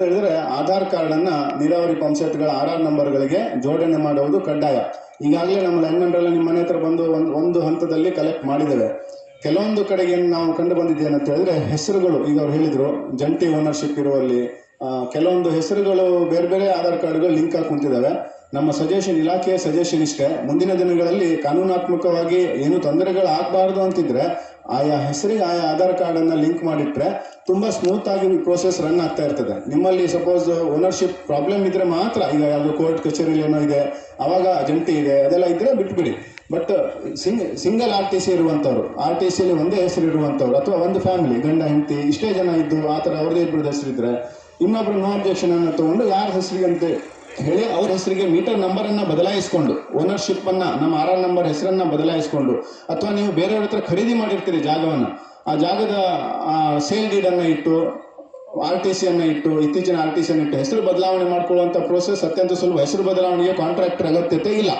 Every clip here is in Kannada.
ಹೇಳಿದ್ರೆ ಆಧಾರ್ ಕಾರ್ಡ್ ಅನ್ನ ನೀರಾವರಿ ಪಂಪ್ ಸೆಟ್ಗಳ ಆರ್ ಆರ್ ನಂಬರ್ಗಳಿಗೆ ಜೋಡಣೆ ಮಾಡುವುದು ಕಡ್ಡಾಯ. ಈಗಾಗಲೇ ನಮ್ಮ ಲೈನ್ಮನ್ರೆಲ್ಲ ನಿಮ್ಮ ಮನೆ ಹತ್ರ ಬಂದು ಒಂದು ಒಂದು ಹಂತದಲ್ಲಿ ಕಲೆಕ್ಟ್ ಮಾಡಿದ್ದೇವೆ. ಕೆಲವೊಂದು ಕಡೆಗೆ ಏನು ನಾವು ಕಂಡು ಬಂದಿದ್ದೇನೆ ಅಂತ ಹೇಳಿದ್ರೆ ಹೆಸರುಗಳು, ಈಗ ಅವ್ರು ಹೇಳಿದ್ರು, ಜಂಟಿ ಓನರ್ಶಿಪ್ ಇರುವಲ್ಲಿ ಕೆಲವೊಂದು ಹೆಸರುಗಳು ಬೇರೆ ಬೇರೆ ಆಧಾರ್ ಕಾರ್ಡ್ಗಳು ಲಿಂಕ್ ಆಗಿ ಕುಂತಿದ್ದಾವೆ. ನಮ್ಮ ಸಜೆಷನ್ ಇಲಾಖೆಯ ಸಜೆಷನ್ ಇಷ್ಟೇ. ಮುಂದಿನ ದಿನಗಳಲ್ಲಿ ಕಾನೂನಾತ್ಮಕವಾಗಿ ಏನು ತೊಂದರೆಗಳು ಆಗಬಾರ್ದು ಅಂತಿದ್ರೆ ಆಯಾ ಹೆಸರಿಗೆ ಆಯಾ ಆಧಾರ್ ಕಾರ್ಡ್ ಅನ್ನ ಲಿಂಕ್ ಮಾಡಿಟ್ರೆ ತುಂಬಾ ಸ್ಮೂತ್ ಆಗಿ ಪ್ರೋಸೆಸ್ ರನ್ ಆಗ್ತಾ ಇರ್ತದೆ. ನಿಮ್ಮಲ್ಲಿ ಸಪೋಸ್ ಓನರ್ಶಿಪ್ ಪ್ರಾಬ್ಲಮ್ ಇದ್ರೆ ಮಾತ್ರ ಈಗ ಯಾವ್ದು ಕೋರ್ಟ್ ಕಚೇರಿಲಿ ಏನೋ ಇದೆ, ಅವಾಗ ಜಂಟಿ ಇದೆ, ಅದೆಲ್ಲ ಇದ್ರೆ ಬಿಟ್ಬಿಡಿ. But sing single R T C ಇರುವಂಥವ್ರು R T ಸಿಲಿ ಒಂದೇ ಹೆಸರು ಇರುವಂತವ್ರು, ಅಥವಾ ಒಂದು ಫ್ಯಾಮಿಲಿ ಗಂಡ, ಹೆಂಡತಿ, ಇಷ್ಟೇ ಜನ ಇದ್ದು ಆ ಥರ ಅವ್ರದೇ ಇಬ್ಬರದ್ದು ಹೆಸರಿದ್ರೆ ಇನ್ನೊಬ್ರು ನೋ ಅಬ್ಜೆಕ್ಷನ್ ಅನ್ನು ತಗೊಂಡು ಯಾರ ಹೆಸರಿಗೆ ಅಂತ ಹೇಳಿ ಅವ್ರ ಹೆಸರಿಗೆ ಮೀಟರ್ ನಂಬರ್ ಅನ್ನ ಬದಲಾಯಿಸಿಕೊಂಡು ಓನರ್ಶಿಪ್ ಅನ್ನ, ನಮ್ಮ ಆರ್ ಆರ್ ನಂಬರ್ ಹೆಸರನ್ನ ಬದಲಾಯಿಸಿಕೊಂಡು, ಅಥವಾ ನೀವು ಬೇರೆಯವ್ರ ಹತ್ರ ಖರೀದಿ ಮಾಡಿರ್ತೀರಿ ಜಾಗವನ್ನ, ಆ ಜಾಗದ ಸೇಲ್ ಡೀಡ್ ಅನ್ನ ಇಟ್ಟು ಆರ್ ಟಿ ಸಿ ಅನ್ನ ಇಟ್ಟು, ಇತ್ತೀಚಿನ ಆರ್ ಟಿ ಸಿ ಅನ್ನ ಇಟ್ಟು ಹೆಸರು ಬದಲಾವಣೆ ಮಾಡ್ಕೊಳ್ಳುವಂತ ಪ್ರೋಸೆಸ್ ಅತ್ಯಂತ ಸುಲಭ. ಹೆಸರು ಬದಲಾವಣೆಗೆ ಕಾಂಟ್ರಾಕ್ಟರ್ ಅಗತ್ಯತೆ ಇಲ್ಲ.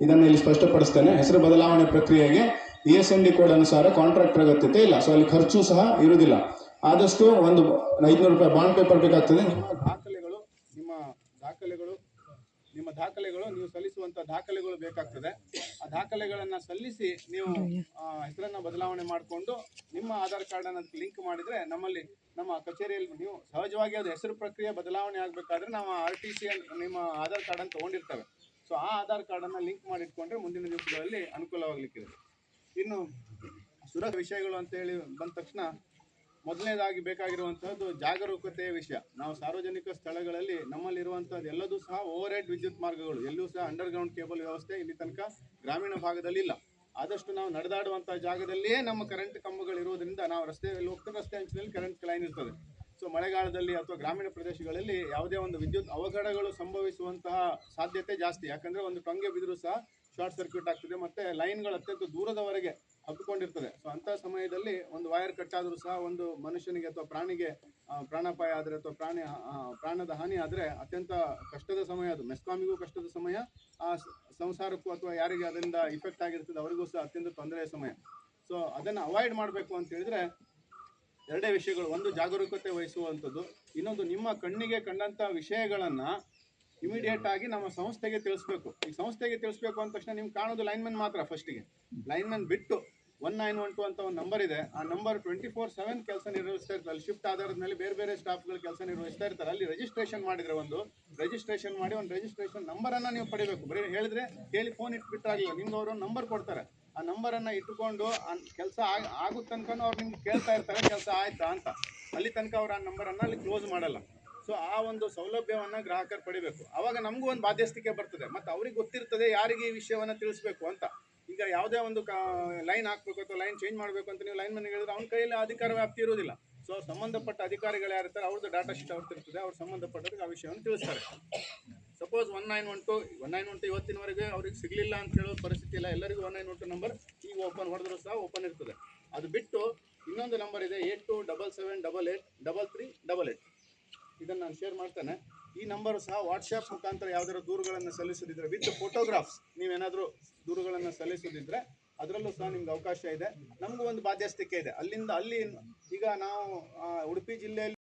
ಇದನ್ನು ಇಲ್ಲಿ ಸ್ಪಷ್ಟಪಡಿಸ್ತೇನೆ. ಹೆಸರು ಬದಲಾವಣೆ ಪ್ರಕ್ರಿಯೆಗೆ E S N D code ಅನುಸಾರ ಕಾಂಟ್ರಾಕ್ಟರ್ ಅಗತ್ಯತೆ ಇಲ್ಲ. ಸೊ ಅಲ್ಲಿ ಖರ್ಚು ಸಹ ಇರುವುದಿಲ್ಲ. ಆದಷ್ಟು ಒಂದು ಐದುನೂರು ರೂಪಾಯಿ ಬಾಂಡ್ ಪೇಪರ್ ಬೇಕಾಗ್ತದೆ. ದಾಖಲೆಗಳು, ನಿಮ್ಮ ದಾಖಲೆಗಳು, ನೀವು ಸಲ್ಲಿಸುವಂತ ದಾಖಲೆಗಳು ಬೇಕಾಗ್ತದೆ. ಆ ದಾಖಲೆಗಳನ್ನ ಸಲ್ಲಿಸಿ ನೀವು ಹೆಸರನ್ನ ಬದಲಾವಣೆ ಮಾಡಿಕೊಂಡು ನಿಮ್ಮ ಆಧಾರ್ ಕಾರ್ಡ್ ಅನ್ನ ಲಿಂಕ್ ಮಾಡಿದ್ರೆ ನಮ್ಮಲ್ಲಿ, ನಮ್ಮ ಕಚೇರಿಯಲ್ಲಿ ನೀವು ಸಹಜವಾಗಿ ಅದು ಹೆಸರು ಪ್ರಕ್ರಿಯೆ ಬದಲಾವಣೆ ಆಗಬೇಕಾದ್ರೆ ನಾವು ಆರ್ ಟಿ ಸಿ ನಿಮ್ಮ ಆಧಾರ್ ಕಾರ್ಡ್ ಅನ್ನು ತಗೊಂಡಿರ್ತವೆ. ಸೊ ಆ ಆಧಾರ್ ಕಾರ್ಡ್ ಅನ್ನ ಲಿಂಕ್ ಮಾಡಿಟ್ಕೊಂಡ್ರೆ ಮುಂದಿನ ದಿವಸಗಳಲ್ಲಿ ಅನುಕೂಲವಾಗ್ಲಿಕ್ಕಿದೆ. ಇನ್ನು ಸುರಕ್ಷ ವಿಷಯಗಳು ಅಂತ ಹೇಳಿ ಬಂದ ತಕ್ಷಣ ಮೊದಲನೇದಾಗಿ ಬೇಕಾಗಿರುವಂಥದ್ದು ಜಾಗರೂಕತೆಯ ವಿಷಯ. ನಾವು ಸಾರ್ವಜನಿಕ ಸ್ಥಳಗಳಲ್ಲಿ ನಮ್ಮಲ್ಲಿರುವಂತಹದ್ದು ಎಲ್ಲದೂ ಸಹ ಓವರ್ ಹೆಡ್ ವಿದ್ಯುತ್ ಮಾರ್ಗಗಳು. ಎಲ್ಲೂ ಸಹ ಅಂಡರ್ ಗ್ರೌಂಡ್ ಕೇಬಲ್ ವ್ಯವಸ್ಥೆ ಇಲ್ಲಿ ತನಕ ಗ್ರಾಮೀಣ ಭಾಗದಲ್ಲಿ ಇಲ್ಲ ಆದಷ್ಟು ನಾವು ನಡೆದಾಡುವಂಥ ಜಾಗದಲ್ಲಿಯೇ ನಮ್ಮ ಕರೆಂಟ್ ಕಂಬಗಳು ಇರುವುದರಿಂದ ನಾವು ರಸ್ತೆಯಲ್ಲಿ ಹೋಗ್ತಾ ರಸ್ತೆ ಅಂಚಿನಲ್ಲಿ ಕರೆಂಟ್ ಲೈನ್ ಇರ್ತದೆ. ಸೊ ಮಳೆಗಾಲದಲ್ಲಿ ಅಥವಾ ಗ್ರಾಮೀಣ ಪ್ರದೇಶಗಳಲ್ಲಿ ಯಾವುದೇ ಒಂದು ವಿದ್ಯುತ್ ಅವಘಡಗಳು ಸಂಭವಿಸುವಂತಹ ಸಾಧ್ಯತೆ ಜಾಸ್ತಿ. ಯಾಕಂದ್ರೆ ಒಂದು ಟೊಂಗೆ ಬಿದ್ದರೂ ಸಹ ಶಾರ್ಟ್ ಸರ್ಕ್ಯೂಟ್ ಆಗ್ತದೆ. ಮತ್ತೆ ಲೈನ್ಗಳು ಅತ್ಯಂತ ದೂರದವರೆಗೆ ಹಬ್ಬಿಕೊಂಡಿರ್ತದೆ ಸೊ ಅಂಥ ಸಮಯದಲ್ಲಿ ಒಂದು ವೈರ್ ಕಟ್ ಆದರೂ ಸಹ ಒಂದು ಮನುಷ್ಯನಿಗೆ ಅಥವಾ ಪ್ರಾಣಿಗೆ ಪ್ರಾಣಾಪಾಯ ಆದರೆ ಅಥವಾ ಪ್ರಾಣಿ ಪ್ರಾಣದ ಹಾನಿ ಆದರೆ ಅತ್ಯಂತ ಕಷ್ಟದ ಸಮಯ ಅದು. ಮೆಸ್ಕಾಮಿಗೂ ಕಷ್ಟದ ಸಮಯ. ಆ ಸಂಸಾರಕ್ಕೂ ಅಥವಾ ಯಾರಿಗೆ ಅದರಿಂದ ಇಫೆಕ್ಟ್ ಆಗಿರ್ತದೆ ಅವರಿಗೂ ಸಹ ಅತ್ಯಂತ ತೊಂದರೆಯ ಸಮಯ. ಸೊ ಅದನ್ನು ಅವಾಯ್ಡ್ ಮಾಡಬೇಕು ಅಂತ ಹೇಳಿದ್ರೆ ಎರಡೇ ವಿಷಯಗಳು. ಒಂದು ಜಾಗರೂಕತೆ ವಹಿಸುವಂಥದ್ದು. ಇನ್ನೊಂದು ನಿಮ್ಮ ಕಣ್ಣಿಗೆ ಕಂಡಂಥ ವಿಷಯಗಳನ್ನ ಇಮಿಡಿಯೇಟ್ ಆಗಿ ನಮ್ಮ ಸಂಸ್ಥೆಗೆ ತಿಳಿಸ್ಬೇಕು. ಈ ಸಂಸ್ಥೆಗೆ ತಿಳಿಸ್ಬೇಕು ಅಂದ ತಕ್ಷಣ ನಿಮ್ಗೆ ಕಾಣೋದು ಮ್ಯಾನ್ ಮಾತ್ರ ಫಸ್ಟಿಗೆ ಮ್ಯಾನ್ ಬಿಟ್ಟು ಒನ್ ನೈನ್ ಒನ್ ಟು ಅಂತ ಒಂದು ನಂಬರ್ ಇದೆ. ಆ ನಂಬರ್ ಟ್ವೆಂಟಿ ಫೋರ್ ಸೆವೆನ್ ಕೆಲಸ ನಿರ್ವಹಿಸ್ತಾ ಇರ್ತಾರೆ. ಅಲ್ಲಿ ಶಿಫ್ಟ್ ಆಧಾರದ ಮೇಲೆ ಬೇರೆ ಬೇರೆ ಸ್ಟಾಫ್ಗಳು ಕೆಲಸ ನಿರ್ವಹಿಸ್ತಾ ಇರ್ತಾರೆ. ಅಲ್ಲಿ ರಿಜಿಸ್ಟ್ರೇಷನ್ ಮಾಡಿದ್ರೆ ಒಂದು ರಿಜಿಸ್ಟ್ರೇಷನ್ ಮಾಡಿ ಒಂದು ರಿಜಿಸ್ಟ್ರೇಷನ್ ನಂಬರನ್ನು ನೀವು ಪಡಿಬೇಕು. ಬರೀ ಹೇಳಿದ್ರೆ ಕೇಳಿ ಫೋನ್ ಇಟ್ಬಿಟ್ರಾಗಿಲ್ಲ ನಿಮ್ಗೆ ಅವರು ನಂಬರ್ ಕೊಡ್ತಾರೆ. ಆ ನಂಬರನ್ನು ಇಟ್ಟುಕೊಂಡು ಕೆಲಸ ಆಗೋ ತನಕ ಅವ್ರು ನಿಮ್ಗೆ ಕೇಳ್ತಾ ಇರ್ತಾರೆ. ಕೆಲಸ ಆಯ್ತಾ ಅಂತ. ಅಲ್ಲಿ ತನಕ ಅವ್ರು ಆ ನಂಬರನ್ನು ಅಲ್ಲಿ ಕ್ಲೋಸ್ ಮಾಡಲ್ಲ. ಸೊ ಆ ಒಂದು ಸೌಲಭ್ಯವನ್ನ ಗ್ರಾಹಕರು ಪಡಿಬೇಕು. ಅವಾಗ ನಮಗೂ ಒಂದು ಬಾಧ್ಯಸ್ಥಿಕೆ ಬರ್ತದೆ. ಮತ್ತೆ ಅವ್ರಿಗೆ ಗೊತ್ತಿರ್ತದೆ, ಯಾರಿಗೆ ಈ ವಿಷಯವನ್ನ ತಿಳಿಸ್ಬೇಕು ಅಂತ. ಈಗ ಯಾವುದೇ ಒಂದು ಲೈನ್ ಹಾಕ್ಬೇಕು ಅಥವಾ ಲೈನ್ ಚೇಂಜ್ ಮಾಡಬೇಕು ಅಂತ ನೀವು ಲೈನ್ ಮನೆ ಹೇಳಿದ್ರೆ ಅವ್ನ ಕೈಯಲ್ಲಿ ಅಧಿಕಾರ ವ್ಯಾಪ್ತಿ ಇರುವುದಿಲ್ಲ. ಸೊ ಸಂಬಂಧಪಟ್ಟ ಅಧಿಕಾರಿಗಳು ಯಾರಿರ್ತಾರೆ ಅವ್ರದ್ದು ಡಾಟಾ ಶೀಟ್ ಅವ್ರದ್ದು ಇರ್ತದೆ ಅವ್ರು ಸಂಬಂಧಪಟ್ಟವ್ರಿಗೆ ಆ ವಿಷಯವನ್ನು ತಿಳಿಸ್ತಾರೆ. Suppose one nine one two one nine one two ಇವತ್ತಿನವರೆಗೆ ಅವ್ರಿಗೆ ಸಿಗಲಿಲ್ಲ ಅಂತ ಹೇಳೋ ಪರಿಸ್ಥಿತಿ ಇಲ್ಲ. ಎಲ್ಲರಿಗೂ one nine one two number ಈಗ ಓಪನ್ ಹೊಡೆದ್ರು ಸಹ ಓಪನ್ ಇರ್ತದೆ. ಅದು ಬಿಟ್ಟು ಇನ್ನೊಂದು ನಂಬರ್ ಇದೆ eight two double seven double eight double three double eight ಇದನ್ನು ನಾನು ಶೇರ್ ಮಾಡ್ತೇನೆ. ಈ ನಂಬರ್ ಸಹ ವಾಟ್ಸಾಪ್ ಮುಖಾಂತರ ಯಾವ್ದಾದ್ರು ದೂರುಗಳನ್ನು ಸಲ್ಲಿಸೋದಿದ್ರೆ ವಿತ್ ಫೋಟೋಗ್ರಾಫ್ಸ್ ನೀವೇನಾದರೂ ದೂರುಗಳನ್ನು ಸಲ್ಲಿಸೋದಿದ್ರೆ, ಅದರಲ್ಲೂ ಸಹ ನಿಮ್ಗೆ ಅವಕಾಶ ಇದೆ. ನಮಗೂ ಒಂದು ಬಾಧ್ಯಸ್ಥಿಕೆ ಇದೆ. ಅಲ್ಲಿಂದ ಅಲ್ಲಿ, ಈಗ ನಾವು ಉಡುಪಿ ಜಿಲ್ಲೆಯಲ್ಲಿ